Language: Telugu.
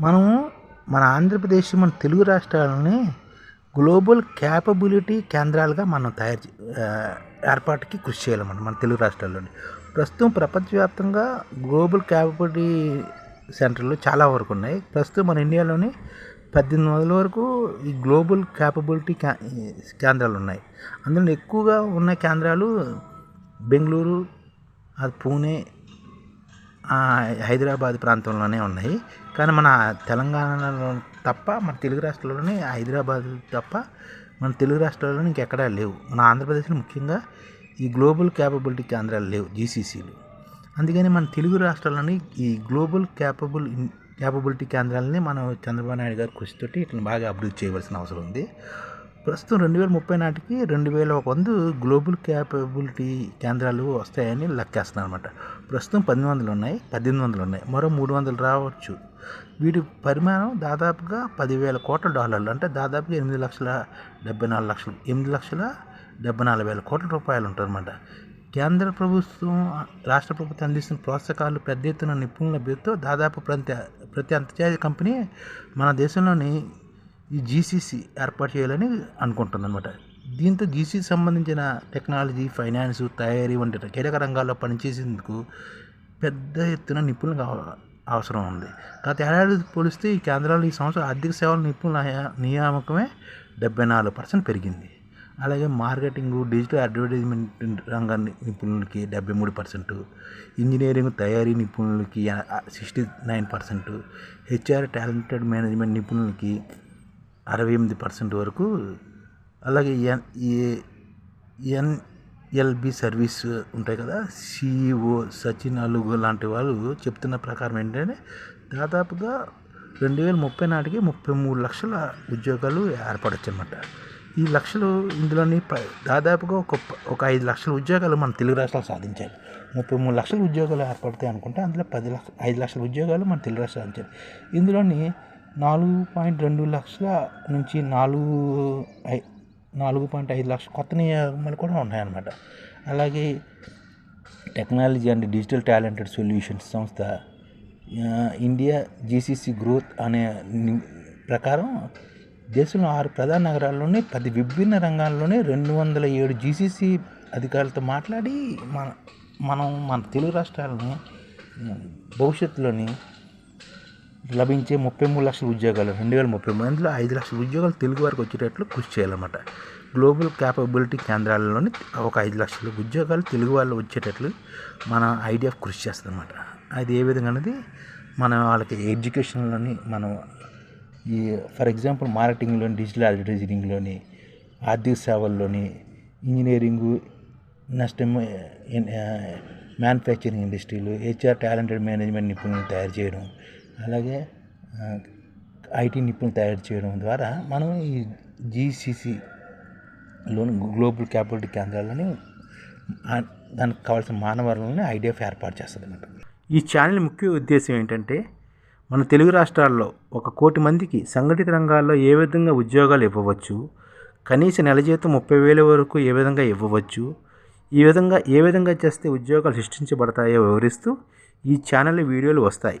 మనము మన ఆంధ్రప్రదేశ్ మన తెలుగు రాష్ట్రాలని గ్లోబల్ క్యాపబిలిటీ కేంద్రాలుగా మనం తయారు చే- ఏర్పాటుకి కృషి చేయాలన్నమాట మన తెలుగు రాష్ట్రాల్లోని. ప్రస్తుతం ప్రపంచవ్యాప్తంగా గ్లోబల్ క్యాపబిలిటీ సెంటర్లు చాలా వరకు ఉన్నాయి. ప్రస్తుతం మన ఇండియాలోని పద్దెనిమిది వందల వరకు ఈ గ్లోబల్ క్యాపబిలిటీ క్యా కేంద్రాలు ఉన్నాయి. అందులో ఎక్కువగా ఉన్న కేంద్రాలు బెంగళూరు అది పూణే హైదరాబాద్ ప్రాంతంలోనే ఉన్నాయి. కానీ మన తెలంగాణలో తప్ప మన తెలుగు రాష్ట్రాల్లోనే హైదరాబాద్ తప్ప మన తెలుగు రాష్ట్రాల్లోనే ఇంకెక్కడా లేవు. మన ఆంధ్రప్రదేశ్లో ముఖ్యంగా ఈ గ్లోబల్ క్యాపబిలిటీ కేంద్రాలు లేవు జీసీసీలు. అందుకని మన తెలుగు రాష్ట్రాల్లోని ఈ గ్లోబల్ క్యాపబుల్ క్యాపబిలిటీ కేంద్రాలని మనం చంద్రబాబు నాయుడు గారి కృషితోటి ఇట్లా బాగా అభివృద్ధి చేయవలసిన అవసరం ఉంది. ప్రస్తుతం రెండు వేల ముప్పై నాటికి రెండు వేల ఒక వంద గ్లోబల్ క్యాపబిలిటీ కేంద్రాలు వస్తాయని లెక్కేస్తున్నారు అనమాట ప్రస్తుతం పది వందలు ఉన్నాయి పద్దెనిమిది వందలు ఉన్నాయి మరో మూడు వందలు రావచ్చు. వీటి పరిమాణం దాదాపుగా పదివేల కోట్ల డాలర్లు. అంటే దాదాపుగా ఎనిమిది లక్షల డెబ్బై నాలుగు లక్షలు ఎనిమిది లక్షల డెబ్బై నాలుగు వేల కోట్ల రూపాయలు ఉంటుందన్నమాట కేంద్ర ప్రభుత్వం రాష్ట్ర ప్రభుత్వం అందిస్తున్న ప్రోత్సాహకాలు పెద్ద ఎత్తున నిపుణుల పేరుతో దాదాపు ప్రతి ప్రతి అంతర్జాతీయ కంపెనీ మన దేశంలోని ఈ జీసీసీ ఏర్పాటు చేయాలని అనుకుంటుందన్నమాట. దీంతో జీసీసీ సంబంధించిన టెక్నాలజీ ఫైనాన్స్ తయారీ వంటి కీలక రంగాల్లో పనిచేసేందుకు పెద్ద ఎత్తున నిపుణులు అవ- అవసరం ఉంది. గత ఏడాది పోలిస్తే ఈ కేంద్రాలు ఈ సంవత్సరం ఆర్థిక సేవల నిపుణుల నియామకమే డెబ్బై నాలుగు పర్సెంట్ పెరిగింది. అలాగే మార్కెటింగ్ డిజిటల్ అడ్వర్టైజ్మెంట్ రంగ నిపుణులకి డెబ్బై మూడు పర్సెంట్ ఇంజనీరింగ్ తయారీ నిపుణులకి sixty nine percent HR talented management నిపుణులకి అరవై ఎనిమిది పర్సెంట్ వరకు అలాగే ఎన్ ఏ ఎన్ఎల్బి సర్వీస్ ఉంటాయి కదా సిఇఓ సచిన్ అలుగు లాంటి వాళ్ళు చెప్తున్న ప్రకారం ఏంటంటే దాదాపుగా రెండు వేల ముప్పై నాటికి ముప్పై మూడు లక్షల ఉద్యోగాలు ఏర్పడచ్చు అనమాట ఈ లక్షలు ఇందులోని దాదాపుగా ఒక ఒక ఐదు లక్షల ఉద్యోగాలు మన తెలుగు రాష్ట్రాలు సాధించాలి ముప్పై మూడు లక్షల ఉద్యోగాలు ఏర్పడతాయి అనుకుంటే అందులో పది లక్ష ఐదు లక్షల ఉద్యోగాలు మన తెలుగు రాష్ట్రాలు సాధించాలి ఇందులోని నాలుగు పాయింట్ రెండు లక్షల నుంచి నాలుగు ఐ- నాలుగు పాయింట్ ఐదు లక్షల కొత్త నియామకాలు కూడా ఉన్నాయన్నమాట. అలాగే technology and digital talented solutions సంస్థ ఇండియా జీసీసీ గ్రోత్ అనే ప్రకారం దేశంలో ఆరు ప్రధాన నగరాల్లోనే పది విభిన్న రంగాల్లోనే రెండు వందల ఏడు జీసీసీ అధికారులతో మాట్లాడి మన మనం మన తెలుగు రాష్ట్రాలని భవిష్యత్తులోని లభించే ముప్పై మూడు లక్షల ఉద్యోగాలు రెండు వేల ముప్పై మూడు. అందులో ఐదు లక్షల ఉద్యోగాలు తెలుగు వారికి వచ్చేటట్లు కృషి చేయాలన్నమాట. గ్లోబల్ క్యాపబిలిటీ కేంద్రాలలోని ఒక ఐదు లక్షల ఉద్యోగాలు తెలుగు వాళ్ళు వచ్చేటట్లు మన ఐడియా కృషి చేస్తుందన్నమాట. అది ఏ విధంగా అనేది మన వాళ్ళకి ఎడ్యుకేషన్లోని మనం ఈ ఫర్ ఎగ్జాంపుల్ మార్కెటింగ్లోని డిజిటల్ అడ్వర్టైజింగ్లోని ఆర్థిక సేవల్లోని ఇంజనీరింగు నెక్స్ట్ ఏమో manufacturing industries HR talented management నిపుణులు తయారు చేయడం అలాగే ఐటీ నిపుణులు తయారు చేయడం ద్వారా మనం ఈ జీసీసీలోని గ్లోబల్ క్యాపిటల్ కేంద్రాలని దానికి కావాల్సిన మానవరులని ఐడియా ఏర్పాటు చేస్తుంది అనమాట ఈ ఛానల్ ముఖ్య ఉద్దేశం ఏంటంటే మన తెలుగు రాష్ట్రాల్లో ఒక కోటి మందికి సంఘటిత రంగాల్లో ఏ విధంగా ఉద్యోగాలు ఇవ్వవచ్చు కనీస నెల జీతం ముప్పై వేల వరకు ఏ విధంగా ఇవ్వవచ్చు ఈ విధంగా ఏ విధంగా చేస్తే ఉద్యోగాలు సృష్టించబడతాయో వివరిస్తూ ఈ ఛానల్ వీడియోలు వస్తాయి.